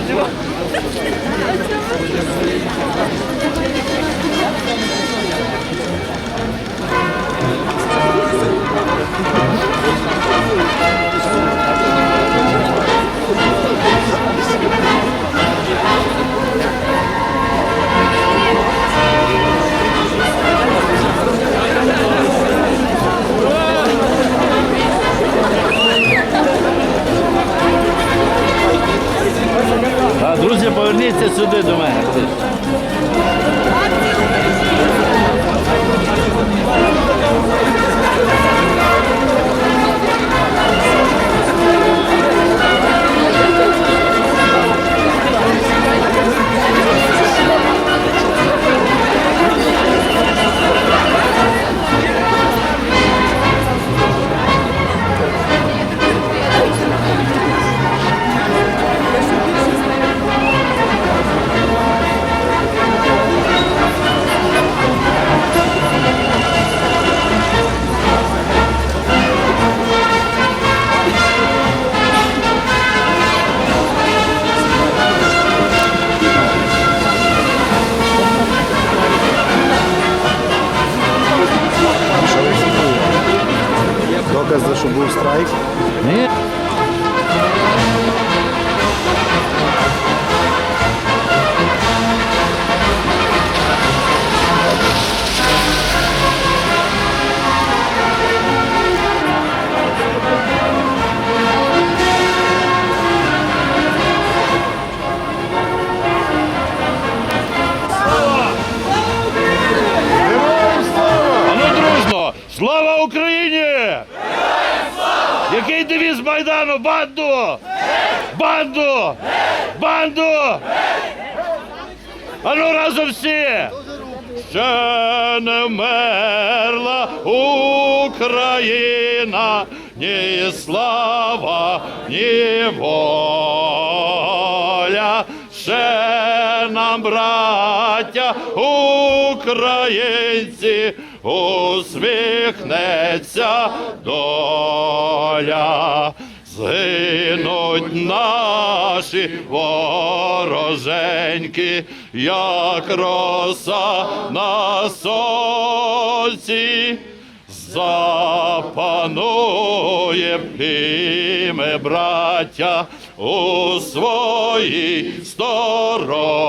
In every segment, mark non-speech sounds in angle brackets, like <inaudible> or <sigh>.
А, <laughs> друзі, поверніться сюди до мене. Golden Goal Strike. Який девіз Майдану? Банду! Банду! Банду! А ну разом всі! Ще не вмерла Україна, ні слава, ні воля. Ще нам, браття, українці, усміхнеться доля. Згинуть наші вороженьки, як роса на сонці. Запанує і ми, браття, у своїй сторонці.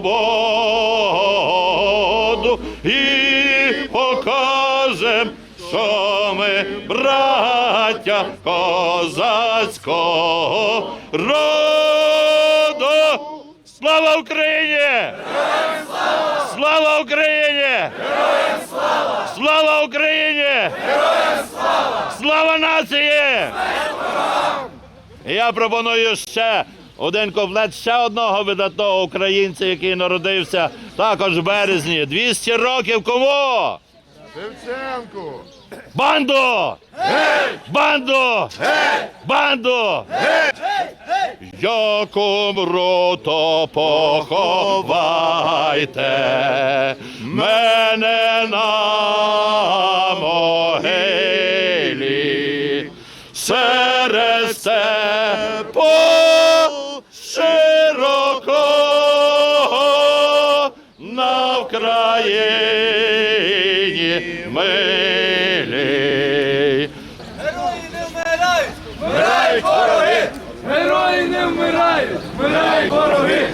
свободу і покажем, що ми браття козацького роду. Слава Україні! Слава Україні! Героям Слава Слава Україні! Героям слава! Слава нації! Я пропоную ще один комплект ще одного видатного українця, який народився також в березні. 200 років кому? Шевченку! Банду! Банду! Банду! Як умру, то поховайте мене на могилі серед степу вмирають! Вороги! Герої не вмирають! Вмирають вороги!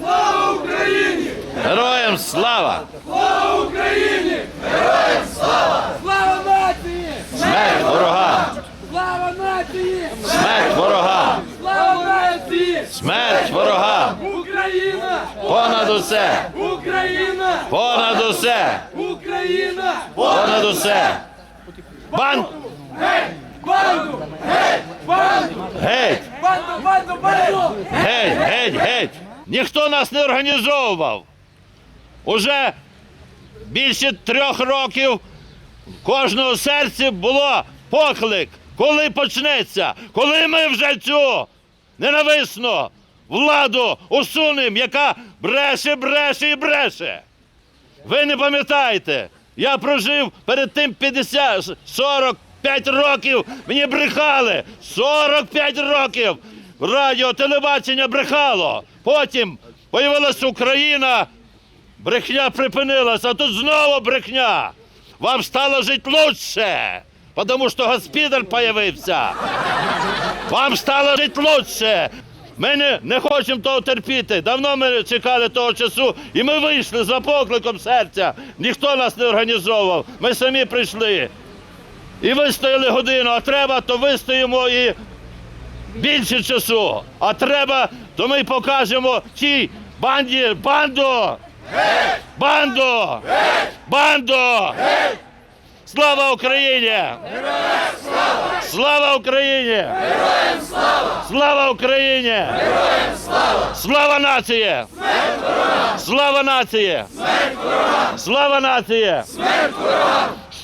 Слава Україні! Героям слава! Слава Україні! Героям слава! Слава нації! Смерть ворогам! Слава нації! Смерть ворогам! Слава нації! Смерть ворогам! Україна! Понад усе! Україна! Понад усе! Україна! Понад усе! Бан... Банду! Геть! Банду! Геть! Банду! Банду! Банду! Геть, геть, геть! Ніхто нас не організовував. Уже більше трьох років в кожного серці було поклик. Коли почнеться? Коли ми вже цю ненависну владу усунемо, яка бреше, бреше і бреше? Ви не пам'ятаєте? Я прожив перед тим 50, 45 років. Мені брехали. 45 років. Радіо, телебачення брехало. Потім появилася Україна, брехня припинилася, а тут знову брехня. Вам стало жити лучше, тому що господар появився. Вам стало жити лучше. Ми не, не хочемо того терпіти. Давно ми чекали того часу, і ми вийшли за покликом серця. Ніхто нас не організовував. Ми самі прийшли. І вистояли годину, а треба, то вистоїмо і більше часу. А треба, то ми покажемо тій банді, банду! Банду! Банду! Слава Україні! Слава Україні! Героям слава! Слава Україні! Героям слава! Слава нації! Слава нації! Слава нації!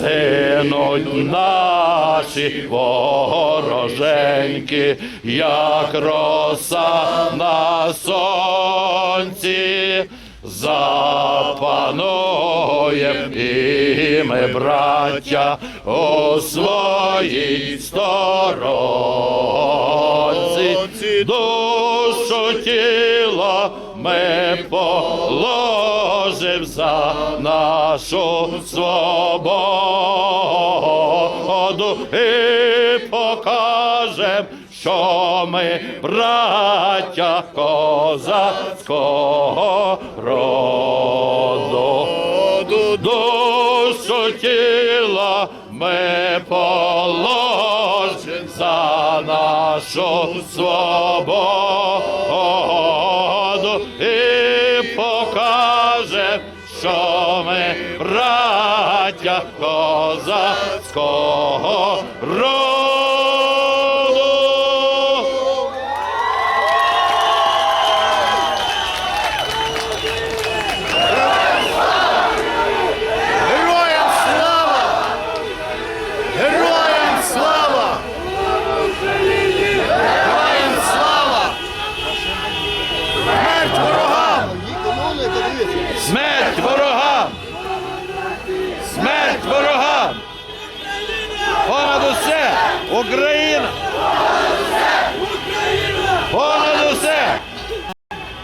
Згинуть наші вороженьки, як роса на сонці. Запануєм і ми, браття, у своїй сторонці. Душу тіла ми положим за нашу свободу і покажем, що ми браття козацького роду. Душу тіла ми положим за нашу свободу що ми браття козацького роду. Україна!